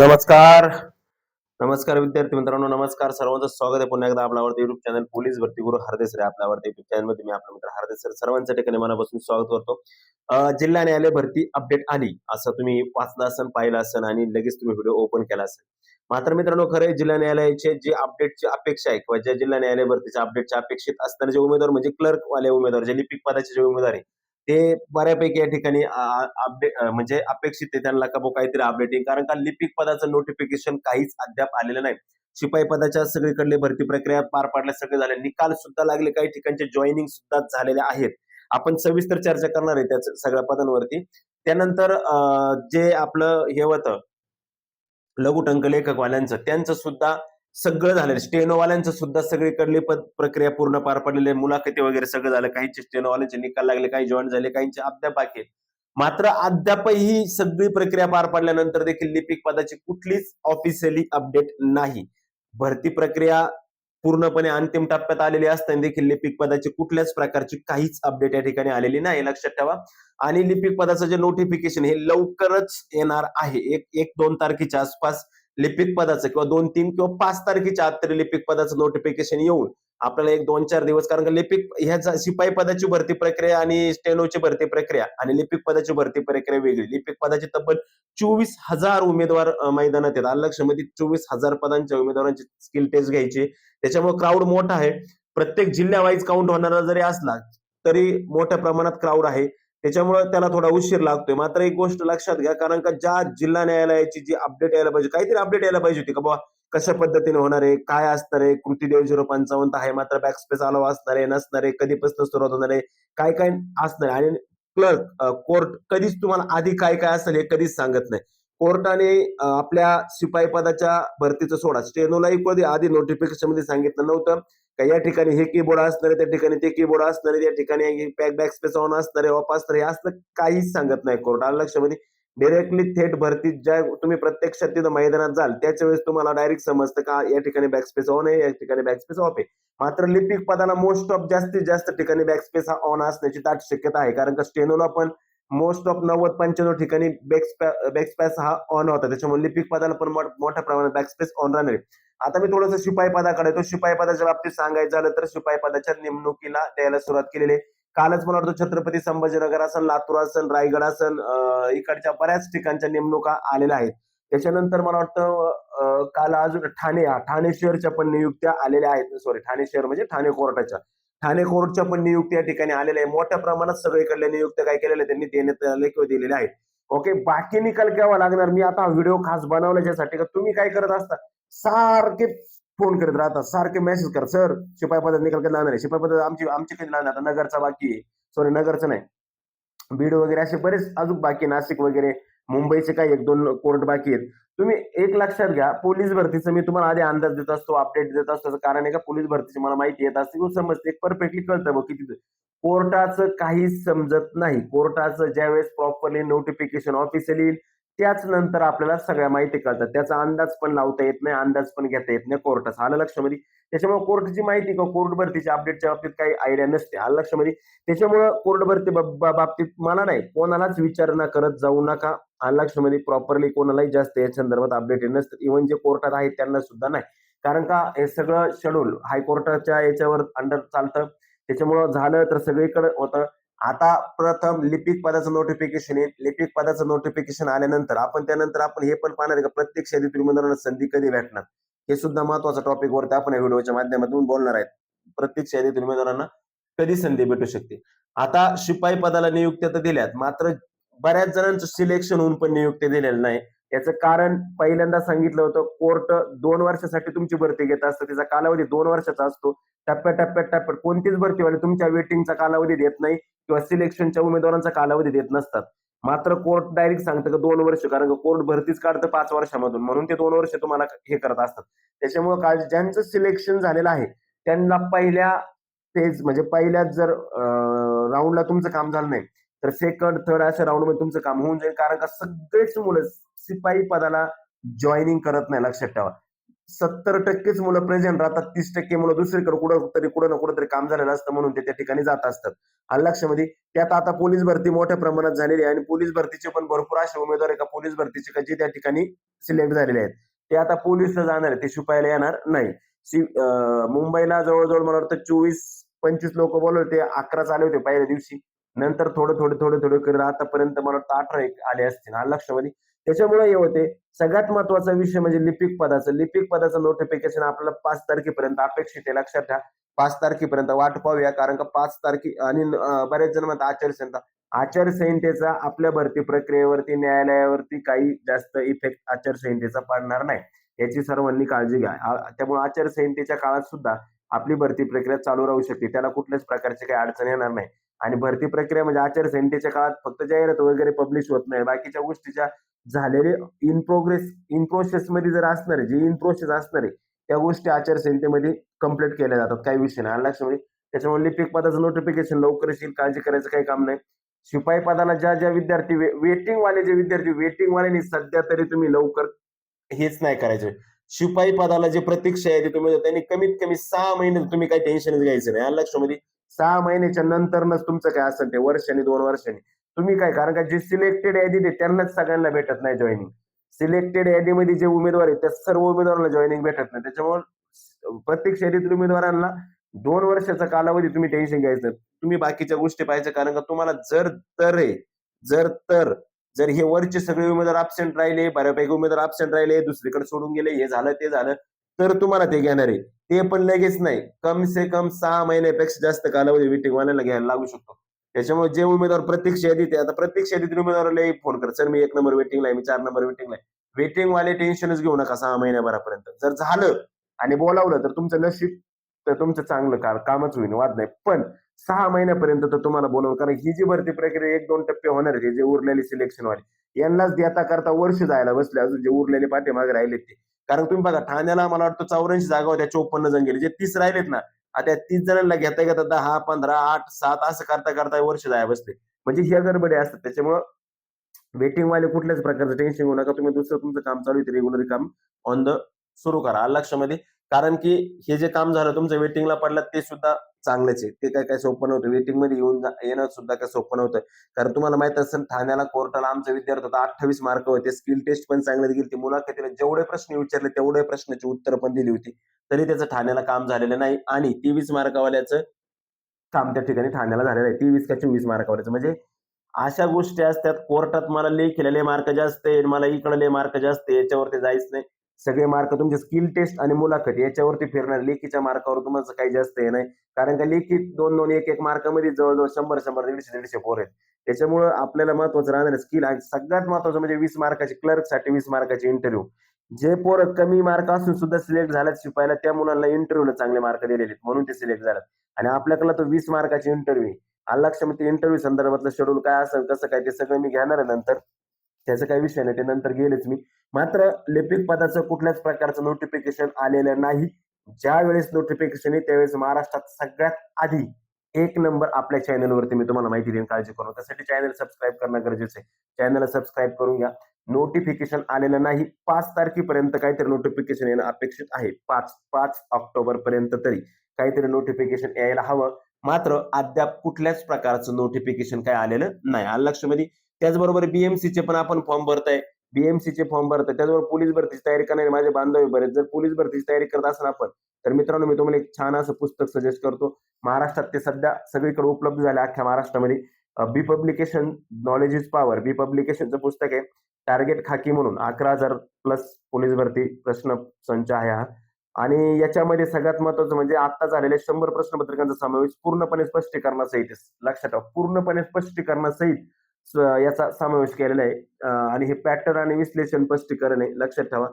नमस्कार. नमस्कार विद्यार्थी मित्रांनो नमस्कार. सर्वांचं स्वागत आहे पुन्हा एकदा आपला युट्यूब चॅनल पोलीस भरती गुरु हरदेस रे. आपल्या युट्यूब चॅनलमध्ये मी आपला मित्र हरदेस सर सर्वांच्या ठिकाणी मनापासून स्वागत करतो. जिल्हा न्यायालय भरती अपडेट आली. असं तुम्ही वाचलं असन पाहिलं असन आणि लगेच तुम्ही व्हिडिओ ओपन केला असेल. मात्र मित्रांनो खरे जिल्हा न्यायालयाचे जे अपडेटची अपेक्षा आहे किंवा ज्या जिल्हा न्यायालय भरतीच्या अपडेटच्या अपेक्षित असणारे जे उमेदवार म्हणजे क्लर्क वाले उमेदवार जे लिपिक पदाचे जे उमेदवार आहे ते बऱ्यापैकी या ठिकाणी अपडेट म्हणजे अपेक्षित आहे त्यांना का काहीतरी अपडेटिंग कारण का लिपिक पदाचं नोटिफिकेशन काहीच अद्याप आलेलं नाही. शिपाई पदाच्या सगळीकडले भरती प्रक्रिया पार पाडल्या सगळे झाले. निकाल सुद्धा लागले. काही ठिकाणचे जॉईनिंग सुद्धा झालेले आहेत. आपण सविस्तर चर्चा करणार आहे त्या सगळ्या पदांवरती. त्यानंतर जे आपलं हे होतं लघुटंक लेखकवाल्यांचं त्यांचं सुद्धा सगळं झालं स्टेनोवाल्यांचं सुद्धा सगळीकडली पद प्रक्रिया पूर्ण पार पडलेली मुलाखती वगैरे सगळं झालं. काहींचे स्टेनोवाल्यांचे निकाल लागले काही जॉईन झाले काहींचे अद्याप बाकी आहेत. मात्र अद्यापही सगळी प्रक्रिया पार पडल्यानंतर देखील लिपिक पदाची कुठलीच ऑफिशियली अपडेट नाही. भरती प्रक्रिया पूर्णपणे अंतिम टप्प्यात आलेली असताना देखील लिपिक पदाची कुठल्याच प्रकारची काहीच अपडेट या ठिकाणी आलेली नाही. लक्षात ठेवा. आणि लिपिक पदाचं जे नोटिफिकेशन हे लवकरच येणार आहे. एक एक दोन तारखेच्या आसपास लिपिक पदाचं किंवा दोन तीन किंवा पाच तारखेच्या आत तरी लिपिक पदाचं नोटिफिकेशन येऊन आपल्याला एक दोन चार दिवस कारण का लिपिक ह्या शिपाई पदाची भरती प्रक्रिया आणि स्टेनोची भरती प्रक्रिया आणि लिपिक पदाची भरती प्रक्रिया वेगळी. लिपिक पदाची तब्बल चोवीस हजार उमेदवार मैदानात येतात आलं चोवीस हजार पदांच्या उमेदवारांची स्किल टेस्ट घ्यायची. त्याच्यामुळे क्राऊड मोठा आहे. प्रत्येक जिल्ह्यावाईज काउंट होणारा जरी असला तरी मोठ्या प्रमाणात क्राऊड आहे. त्याच्यामुळे त्याला थोडा उशीर लागतोय. मात्र एक गोष्ट लक्षात घ्या कारण का ज्या जिल्हा न्यायालयाची जी अपडेट यायला पाहिजे काहीतरी अपडेट यायला पाहिजे होती का बाबा कशा पद्धतीने होणार आहे? काय असणार आहे? कृती देव झिरो पंचावन्न आहे मात्र बॅकस्पेस अलाव असणार आहे नसणार आहे कधीपासून सुरुवात होणार आहे? काय काय असणार आहे? आणि क्लर्क कोर्ट कधीच तुम्हाला आधी काय काय असेल हे कधीच सांगत नाही. कोर्टाने आपल्या शिपाई पदाच्या भरतीचं सोडा. स्टेनोलाही कधी आधी नोटिफिकेशनमध्ये सांगितलं नव्हतं. का या ठिकाणी हे कीबोर्ड असणार त्या ठिकाणी ते कीबोर्ड असणार या त्या ठिकाणी बॅक बॅक स्पेस ऑन असणार ऑफ असणार हे काहीच सांगत नाही कोर्टाला लक्षामध्ये डिरेक्टली थेट भरती ज्या तुम्ही प्रत्यक्षात तिथं मैदानात जाल त्याच्या वेळेस तुम्हाला डायरेक्ट समजतं का या ठिकाणी बॅकस्पेस ऑन आहे या ठिकाणी बॅकस्पेस ऑफ आहे. मात्र लिपिक पदाला मोस्ट ऑफ जास्तीत जास्त ठिकाणी बॅकस्पेस हा ऑन असण्याची दाट शक्यता आहे. कारण का स्टेनोला पण मोस्ट ऑफ नव्वद पंच्याण्णव ठिकाणी बॅकस्पॅस हा ऑन होता. त्याच्यामुळे लिपिक पदाला पण मोठ्या प्रमाणात बॅकस्पेस ऑन राहणार आता मी थोडंसं शिपाई पदाकडे येतो. शिपाई पदाच्या बाबतीत सांगायचं झालं तर शिपाई पदाच्या नेमणुकीला द्यायला सुरुवात केलेली आहे. कालच मला वाटतं छत्रपती संभाजीनगर असन लातूर असेल रायगड असेल इकडच्या बऱ्याच ठिकाणच्या नेमणुका आलेल्या आहेत. त्याच्यानंतर मला वाटतं काल अजून ठाणे हा ठाणे शहरच्या पण नियुक्त्या आलेल्या आहेत. सॉरी ठाणे शहर म्हणजे ठाणे कोर्टाच्या. ठाणे कोर्टच्या पण नियुक्ती या ठिकाणी आलेल्या आहे मोठ्या प्रमाणात सगळीकडल्या नियुक्त्या काय केलेल्या त्यांनी देण्यात आले किंवा दिलेल्या आहेत. ओके बाकी निकाल केव्हा लागणार? मी आता व्हिडिओ खास बनवल्याच्यासाठी का तुम्ही काय करत असता? सारखे फोन करत राहतात सारखे मेसेज कर. सर शिपाई पद्धत निकाल कधी लागणार आहे? शिपाई पद्धत आमची आमची कधी लागणार? आता नगरचा बाकी आहे. सॉरी नगरचं नाही. बीड वगैरे असे बरेच अजून बाकी नाशिक वगैरे मुंबईचे काही एक दोन कोर्ट बाकी आहेत. तुम्ही एक लक्षात घ्या पोलीस भरतीचं मी तुम्हाला आधी अंदाज देत असतो अपडेट देत असतो. कारण आहे का? पोलीस भरतीची मला माहिती येत असते समजते परफेक्टली कळतं बघ किती कोर्टाचं काहीच समजत नाही. कोर्टाचं ज्यावेळेस प्रॉपरली नोटिफिकेशन ऑफिशियली येईल त्याच नंतर आपल्याला सगळ्या माहिती कळतात. त्याचा अंदाज पण लावता येत नाही अंदाज पण घेता येत नाही कोर्टाचा. आलं लक्षामध्ये? त्याच्यामुळे कोर्टची माहिती किंवा कोर्ट भरतीच्या अपडेटच्या बाबतीत काही आयडिया नसते. आलं लक्षामध्ये? त्याच्यामुळं कोर्ट भरती बाब- बा- बाबतीत मला नाही कोणालाच विचारणा करत जाऊ नका. आलं प्रॉपरली कोणालाही जास्त या संदर्भात अपडेटेड नसतात. इव्हन जे कोर्टात आहेत त्यांना सुद्धा नाही. कारण का हे सगळं शेड्यूल हायकोर्टाच्या याच्यावर अंडर चालतं. त्याच्यामुळं झालं तर सगळीकडे होतं. आता प्रथम लिपिक पदाचं नोटिफिकेशन येईल. लिपिक पदाचं नोटिफिकेशन आल्यानंतर आपण त्यानंतर आपण हे पण पाहणार का प्रत्येक शेती उमेदवारांना संधी कधी भेटणार? हे सुद्धा महत्त्वाचा टॉपिक वरती आपण या व्हिडिओच्या माध्यमातून बोलणार आहेत. प्रत्येक शहरीतील उमेदवारांना कधी संधी भेटू शकते? आता शिपाई पदाला नियुक्त्या तर दिल्यात. मात्र बऱ्याच जणांचं सिलेक्शन होऊन पण नियुक्ती दिलेलं नाही. याचं कारण पहिल्यांदा सांगितलं होतं कोर्ट दोन वर्षासाठी तुमची भरती घेत असतं. तिचा कालावधी दोन वर्षाचा असतो. टप्प्या टप्प्यात टप्प्यात कोणतीच भरतीवाले तुमच्या वेटिंगचा कालावधी देत नाही किंवा सिलेक्शनच्या उमेदवारांचा कालावधी देत नसतात. मात्र कोर्ट डायरेक्ट सांगतं की दोन वर्ष कारण कोर्ट भरतीच काढतं पाच वर्षामधून. म्हणून ते दोन वर्ष तुम्हाला हे करत असतात. त्याच्यामुळे काय ज्यांचं सिलेक्शन झालेलं आहे त्यांना पहिल्या फेज म्हणजे पहिल्याच जर राऊंडला तुमचं काम झालं नाही तर सेकंड थर्ड अशा राऊंडमध्ये तुमचं काम होऊन जाईल. कारण का सगळेच मुलं शिपाई पदाला जॉईनिंग करत नाही लक्षात ठेवा. सत्तर टक्केच मुलं प्रेझेंट राहतात तीस टक्के मुलं दुसरीकडे कुठं तरी कुठं ना कुठं तरी काम झालेलं असतं म्हणून ते त्या ठिकाणी जात असतात. आणि लक्षामध्ये त्यात आता पोलीस भरती मोठ्या प्रमाणात झालेली आहे आणि पोलीस भरतीचे पण भरपूर असे उमेदवार आहे का पोलीस भरतीचे का जे त्या ठिकाणी सिलेक्ट झालेले आहेत. ते आता पोलीसला जाणार आहे ते शिपायला येणार नाही. मुंबईला जवळजवळ मला वाटतं चोवीस पंचवीस लोक बोलवले ते अकरा चाले होते पहिल्या दिवशी. नंतर थोडं थोडं थोडं थोडे करत आतापर्यंत मला वाटतं अठरा एक आले असतील. आलं लक्षामध्ये त्याच्यामुळे हे होते. सगळ्यात महत्त्वाचा विषय म्हणजे लिपिक पदाचं. लिपिक पदाचं नोटिफिकेशन आपल्याला पाच तारखेपर्यंत अपेक्षित आहे. लक्षात ठेवा. पाच तारखेपर्यंत वाट पाहूया. कारण का पाच तारखे आणि बरेच जण म्हणतात आचारसंहिता. आचारसंहितेचा आपल्या भरती प्रक्रियेवरती न्यायालयावरती काही जास्त इफेक्ट आचारसंहितेचा पडणार नाही. याची सर्वांनी काळजी घ्या. त्यामुळे आचारसंहितेच्या काळात सुद्धा आपली भरती प्रक्रिया चालू राहू शकते. त्याला कुठल्याच प्रकारची काही अडचण येणार नाही. आणि भरती प्रक्रिया म्हणजे आचारसंहितेच्या काळात फक्त जाहिरात वगैरे पब्लिश होत नाही. बाकीच्या गोष्टीच्या झालेले इन प्रोग्रेस इन प्रोसेस मध्ये जर असणार जे इन प्रोसेस असणार आहे त्या गोष्टी आचारसंहितेमध्ये कंप्लीट केल्या जातात. काही विषय नाही. आलं लक्षामध्ये त्याच्यामुळे लिपिक पदाचं नोटिफिकेशन लवकरच येईल. काळजी करायचं काही काम नाही. शिपाई पदाला ज्या ज्या विद्यार्थी वेटिंग वाले जे विद्यार्थी वेटिंग वाले सध्या तरी तुम्ही लवकर हेच नाही करायचे. शिपाई पदाला जे प्रतीक्षा आहे ते तुम्ही त्यांनी कमीत कमी सहा महिने तुम्ही काही टेन्शनच घ्यायचं नाही. लक्षामध्ये सहा महिन्याच्या नंतरच तुमचं काय असेल ते वर्षाने दोन वर्षांनी. तुम्ही काय कारण का जे सिलेक्टेड यादी ते त्यांनाच सगळ्यांना भेटत नाही जॉईनिंग सिलेक्टेड यादीमध्ये जे उमेदवार आहेत त्या सर्व उमेदवारांना जॉईनिंग भेटत नाही. त्याच्यामुळे प्रत्येक शहरीतील उमेदवारांना दोन वर्षाचा कालावधी तुम्ही टेन्शन घ्यायचं. तुम्ही बाकीच्या गोष्टी पाहिजे कारण का तुम्हाला जर तर आहे जर तर जर हे वरचे सगळे उमेदवार अब्सेंट राहिले बऱ्यापैकी उमेदवार अब्सेंट राहिले दुसरीकडे सोडून गेले हे झालं ते झालं तर तुम्हाला ते घेणार आहे. ते पण लगेच नाही. कम से कम सहा महिन्यापेक्षा जास्त कालावधी वेटिंगवाल्याला घ्यायला लागू शकतो. त्याच्यामुळे जे उमेदवार प्रत्यक्ष यादीत ते आता प्रत्यक्ष यादीतील उमेदवाराला फोन कर. सर मी एक नंबर वेटिंगला आहे मी चार नंबर वेटिंगला आहे. वेटिंग वाले टेन्शनच घेऊ नका सहा महिन्याभरापर्यंत. जर झालं आणि बोलावलं तर तुमचं नशीब तर तुमचं चांगलं का कामच होईल वाद नाही. पण सहा महिन्यापर्यंत तर तुम्हाला बोलवलं कारण ही जी भरती प्रक्रिया एक दोन टप्पे होणार आहे जे उरलेले सिलेक्शन वाले. यांनाच देता करता वर्ष जायला बसले अजून जे उरलेले पाठीमागे राहिले ते. कारण तुम्ही बघा ठाण्याला मला वाटतं चौऱ्याऐंशी जागा होत्या चोपन्न जण गेले. जे तीस राहिलेत ना आता तीस जणांना घेता घेता दहा पंधरा आठ सात असं करता करता वर्ष जाया बसले म्हणजे ह्या गडबडी असतात. त्याच्यामुळं वेटिंग वाले कुठल्याच प्रकारचं टेन्शन घेऊ नका. तुम्ही दुसरं तुमचं काम चालू आहे रेग्युलर काम ऑन द सुरू करा. लक्षामध्ये? कारण की हे जे काम झालं तुमचं वेटिंगला पडलं ते सुद्धा चांगलंच आहे. ते काय काय सोपं नव्हतं. वेटिंगमध्ये येऊन जा- येणं सुद्धा काय सोपं नव्हतं. कारण तुम्हाला माहीत असेल ठाण्याला कोर्टाला आमचा विद्यार्थी होता अठ्ठावीस मार्क होते. स्किल टेस्ट पण चांगली गेली मुलाखतीला जेवढे प्रश्न विचारले तेवढे प्रश्नाची उत्तर पण दिली होती. तरी त्याचं ठाण्याला काम झालेलं नाही. आणि तेवीस मार्कावाल्याचं काम त्या ठिकाणी ठाण्याला झालेलं आहे. तेवीस का चोवीस मार्कावाल्याचं म्हणजे अशा गोष्टी असतात. कोर्टात मला लेखिलेले लय मार्क जास्त आहे मला इकडे लय मार्क जास्त याच्यावरती जायच नाही. सगळे मार्क तुमचे स्किल टेस्ट आणि मुलाखत याच्यावरती फिरणार. लेखीच्या मार्कावर तुम्हाला काही जास्त हे नाही. कारण का लेखी दोन दोन एक एक मार्कामध्ये जवळजवळ शंभर शंभर दीडशे दीडशे पोर आहेत. त्याच्यामुळं आपल्याला महत्वाचं राहणार स्किल आणि सगळ्यात महत्वाचं म्हणजे वीस मार्काची क्लर्कसाठी वीस मार्काची इंटरव्ह्यू जे पोरं कमी मार्क असून सुद्धा सिलेक्ट झाल्यात शिपायला त्या मुलांना इंटरव्ह्यूला चांगले मार्क दिलेले आहेत. म्हणून ते सिलेक्ट झालात आणि आपल्याकडे तो वीस मार्काची इंटरव्ह्यू लक्षामध्ये इंटरव्ह्यू संदर्भातलं शेड्यूल काय असेल कसं काय ते सगळं मी घेणार आहे नंतर. त्याचा काही विषय नाही ते नंतर गेलेच मी. मात्र लिपिक पदाचं कुठल्याच प्रकारचं नोटिफिकेशन आलेलं नाही. ज्या वेळेस नोटिफिकेशन येईल त्यावेळेस महाराष्ट्रात सगळ्यात आधी एक नंबर आपल्या चॅनलवरती मी तुम्हाला माहिती देईन काळजी करून त्यासाठी चॅनल सबस्क्राईब करणं गरजेचं आहे. चॅनलला सबस्क्राईब करून घ्या. नोटिफिकेशन आलेलं नाही. पाच तारखेपर्यंत काहीतरी नोटिफिकेशन येणं अपेक्षित आहे. पाच पाच ऑक्टोबर पर्यंत तरी काहीतरी नोटिफिकेशन यायला हवं. मात्र अद्याप कुठल्याच प्रकारचं नोटिफिकेशन काय आलेलं नाही. आलं लक्षामध्ये? त्याचबरोबर बीएमसीचे चे पण आपण फॉर्म भरताय. बीएमसीचे चे फॉर्म भरताय. त्याचबरोबर पोलीस भरतीची तयारी करणारे माझे बांधव बरेच. जर पोलीस भरतीची तयारी करत असाल आपण तर मित्रांनो मी तुम्हाला एक छान असं पुस्तक सजेस्ट करतो. महाराष्ट्रात ते सध्या सगळीकडे उपलब्ध झाले अख्ख्या महाराष्ट्रामध्ये. B publication knowledge is power B पब्लिकेशनचं पुस्तक आहे टार्गेट खाकी म्हणून. अकरा हजार प्लस पोलीस भरती प्रश्न संच आहे हा. आणि याच्यामध्ये सगळ्यात महत्वाचं म्हणजे आता झालेल्या शंभर प्रश्नपत्रिकांचा समावेश पूर्णपणे स्पष्टीकरणासहित लक्षात ठेवा पूर्णपणे स्पष्टीकरणासहित याचा समावेश केलेला आहे. आणि हे पॅटर्न आणि विश्लेषण स्पष्टीकरण आहे. लक्षात ठेवा.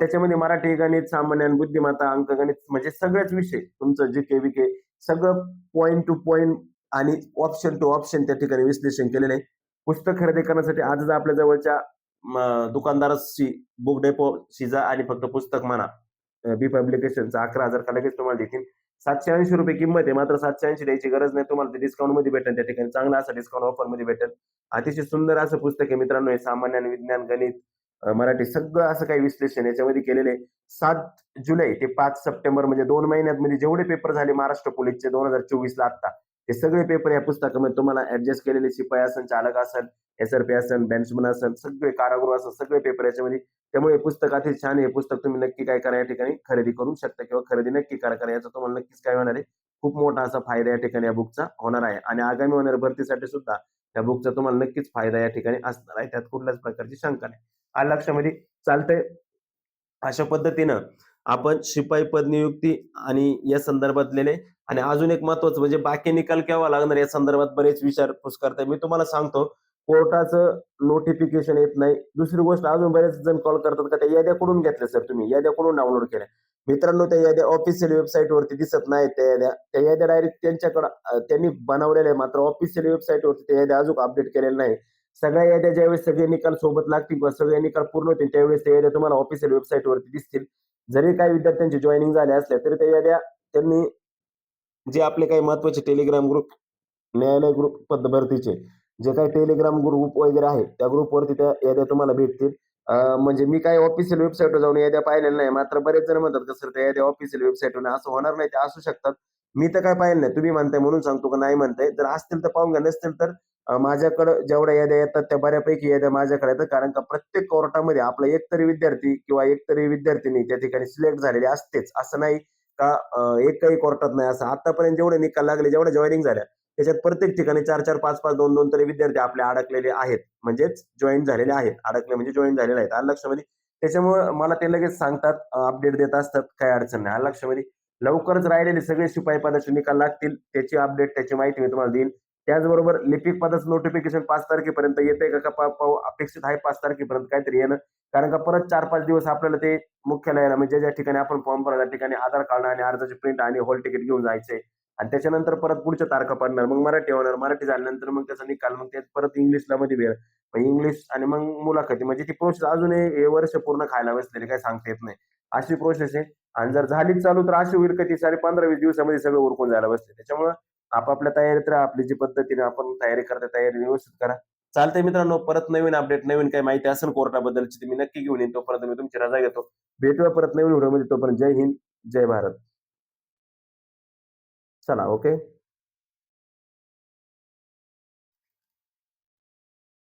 त्याच्यामध्ये मराठी गणित सामान्य बुद्धिमत्ता अंकगणित म्हणजे सगळेच विषय. तुमचं जी के के सगळं पॉईंट टू पॉईंट आणि ऑप्शन टू ऑप्शन त्या ठिकाणी विश्लेषण केलेलं आहे. पुस्तक खरेदी करण्यासाठी आजच आपल्या जवळच्या दुकानदाराशी बुक डेपो शिजा आणि फक्त पुस्तक म्हणा. बी पब्लिकेशनचा अकरा हजार का लगेच तुम्हाला देतील. सातशे ऐंशी रुपये किंमत आहे. मात्र सातशे ऐंशी द्यायची गरज नाही. तुम्हाला ते डिस्काउंटमध्ये भेटेल. त्या ठिकाणी चांगला असं डिस्काउंट ऑफरमध्ये भेटेल. अतिशय सुंदर असं पुस्तक आहे मित्रांनो. हे सामान्य आणि विज्ञान गणित मराठी सगळं असं काही विश्लेषण याच्यामध्ये केलेले सात जुलै ते पाच सप्टेंबर म्हणजे दोन महिन्यात म्हणजे जेवढे पेपर झाले महाराष्ट्र पोलीसचे दोन हजार चोवीस ला आता ते सगळे पेपर या पुस्तकामध्ये तुम्हाला ऍडजस्ट केलेले शिपाई असेल चालक असन एसआरपी असेल बॅट्समन असन सगळे कारागृह असेल सगळे पेपर याच्यामध्ये. त्यामुळे हे पुस्तक अतिशय छान आहे. हे पुस्तक तुम्ही नक्की काय करा या ठिकाणी खरेदी करू शकता किंवा खरेदी नक्की करा. करा याचा तुम्हाला नक्कीच काय होणार आहे? खूप मोठा असा फायदा या ठिकाणी या बुकचा होणार आहे. आणि आगामी होणाऱ्या भरतीसाठी सुद्धा या बुकचा तुम्हाला नक्कीच फायदा या ठिकाणी असणार आहे. त्यात कुठल्याच प्रकारची शंका नाही. आलं लक्षामध्ये? चालतंय. अशा पद्धतीनं आपण शिपाई पद नियुक्ती आणि या संदर्भातलेले आणि अजून एक महत्वाचं म्हणजे बाकी निकाल केव्हा लागणार या संदर्भात बरेच विचारपूस करताय मी तुम्हाला सांगतो कोर्टाचं नोटिफिकेशन येत नाही. दुसरी गोष्ट अजून बरेच जण कॉल करतात का त्या याद्या कुठून घेतल्या सर तुम्ही? याद्या कुठून डाउनलोड केल्या? मित्रांनो त्या याद्या ऑफिशियल वेबसाईट वरती दिसत नाहीत त्या याद्या. त्या याद्या डायरेक्ट त्यांच्याकडं त्यांनी बनवलेल्या आहे मात्र ऑफिशियल वेबसाईट वरती त्या याद्या अजून अपडेट केलेल्या नाही सगळ्या याद्या ज्यावेळेस सगळे निकाल सोबत लागतील किंवा सगळे निकाल पूर्ण होतील त्यावेळेस त्या याद्या तुम्हाला ऑफिशियल वेबसाईट वरती दिसतील. जरी काही विद्यार्थ्यांची जॉईनिंग झाले असल्या तरी त्या याद्या त्यांनी जे आपले काही महत्त्वाचे टेलिग्राम ग्रुप न्यायालय ग्रुप पदभरतीचे जे काही टेलिग्राम ग्रुप वगैरे आहे त्या ग्रुपवरती त्या याद्या तुम्हाला भेटतील. म्हणजे मी काही ऑफिशियल वेबसाईटवर जाऊन याद्या पाहिलेल्या नाही मात्र बरेच जण म्हणतात का सर त्या याद्या ऑफिशियल वेबसाईटवर असं होणार नाही ते असू शकतात. मी तर काय पाहिलं नाही तुम्ही म्हणताय म्हणून सांगतो का नाही म्हणताय. जर असतील तर पाहून घ्या नसतील तर माझ्याकडे जेवढ्या याद्या येतात त्या बऱ्यापैकी याद्या माझ्याकडे येतात. कारण का प्रत्येक कोर्टामध्ये आपला एकतरी विद्यार्थी किंवा एकतरी विद्यार्थिनी त्या ठिकाणी सिलेक्ट झालेली असतेच. असं नाही का एकही कोर्टात नाही. असं आतापर्यंत जेवढे निकाल लागले जेवढ्या जॉईनिंग झाल्या त्याच्यात प्रत्येक ठिकाणी चार चार पाच पाच दोन दोन तरी विद्यार्थी आपले अडकलेले आहेत. म्हणजेच जॉईन झालेले आहेत. अडकले म्हणजे जॉईन झालेले आहेत. आलं लक्षामध्ये? त्याच्यामुळे मला ते लगेच सांगतात अपडेट देत असतात. काही अडचण नाही. आलं लक्षामध्ये? लवकरच राहिलेले सगळे शिपाई पदाचे निकाल लागतील. त्याची अपडेट त्याची माहिती मी तुम्हाला देईन. त्याचबरोबर लिपिक पदाचं नोटिफिकेशन पाच तारखेपर्यंत येते का का अपेक्षित आहे पाच तारखेपर्यंत काहीतरी येणं? कारण का परत चार पाच दिवस आपल्याला ते मुख्यालयाला म्हणजे ज्या ठिकाणी आपण फॉर्म भरला त्या ठिकाणी आधार कार्ड आणि अर्जाची प्रिंट आणि हॉल तिकीट घेऊन जायचे आणि त्याच्यानंतर परत पुढच्या तारखा पडणार. मग मराठी होणार. मराठी झाल्यानंतर मग त्याचा निकाल मग ते परत इंग्लिशला मध्ये वेळ. मग इंग्लिश आणि मग मुलाखती. म्हणजे ती प्रोसेस अजूनही हे वर्ष पूर्ण खायला बसलेली काय सांगता येत नाही. अशी प्रोसेस आहे. आणि जर झालीच चालू तर अशी होईल का ती साडे पंधरा वीस दिवसामध्ये सगळं उरकून जायला बसले त्याच्यामुळे आपापल्या तयारीत राहा आपली जी पद्धतीने आपण तयारी करता तयारी व्यवस्थित करा. चालतंय मित्रांनो परत नवीन अपडेट नवीन काही माहिती असेल कोर्टाबद्दलची ती मी नक्की घेऊन येईन. तोपर्यंत मी तुमची रजा घेतो. भेटूया परत नवीन व्हिडिओमध्ये. तोपर्यंत जय हिंद जय भारत. चला ओके?